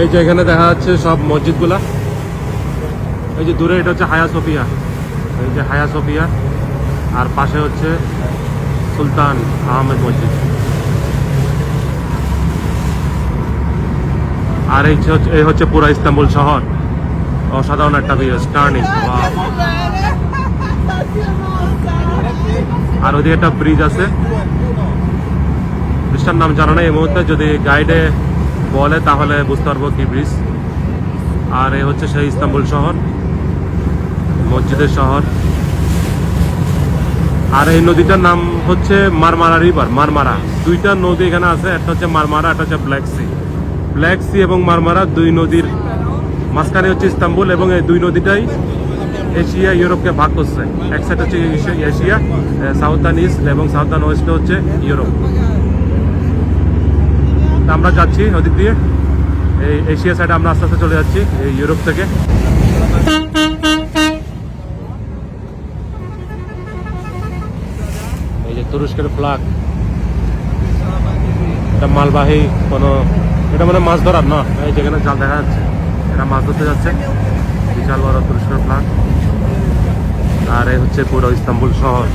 এই যে এখানে দেখা যাচ্ছে সব মসজিদগুলা। এই যে দূরে এটা হচ্ছে হায়া সোফিয়া। এই যে হায়া সোফিয়া। আর পাশে হচ্ছে সুলতান আহমেদ মসজিদ। আর এই এই হচ্ছে পুরো ইস্তাম্বুল শহর। অসাধারণ একটা ভিউ স্টার্নিং আর ওদিকে একটা ব্রিজ আছে। ব্রিজটার নাম জানা নেই এই মুহূর্তে। যদি গাইডে বলে, তাহলে বুঝতে পারব কি ব্রিজ আর এই হচ্ছে সেই ইস্তাম্বুল শহর, মসজিদের শহর। আর এই নদীটার নাম হচ্ছে মারমারা রিভার মারমারা। দুইটা নদী এখানে আছে, একটা হচ্ছে মারমারা, একটা হচ্ছে ব্ল্যাক সি ব্ল্যাক সি এবং মারমারা দুই নদীর মাঝখানে হচ্ছে ইস্তাম্বুল এবং এই দুই নদীটাই এশিয়া, ইউরোপকে ভাগ করছে। এক সাইড হচ্ছে এশিয়া- সাউথার্ন ইস্ট এবং সাউথার্ন ওয়েস্টে হচ্ছে ইউরোপ। আমরা যাচ্ছি ওদিক দিয়ে। এই এশিয়া সাইডে আমরা আস্তে আস্তে চলে যাচ্ছি, এই ইউরোপ থেকে। এই যে তুরস্কের ফ্লাগ এটা মালবাহী কোনো, এটা মানে মাছ ধরার না? এই যেখানে জাল দেখা যাচ্ছে এটা মাছ ধরতে যাচ্ছে। বিশাল বড় তুরস্কের ফ্লাগ আর এই হচ্ছে পুরো ইস্তাম্বুল শহর।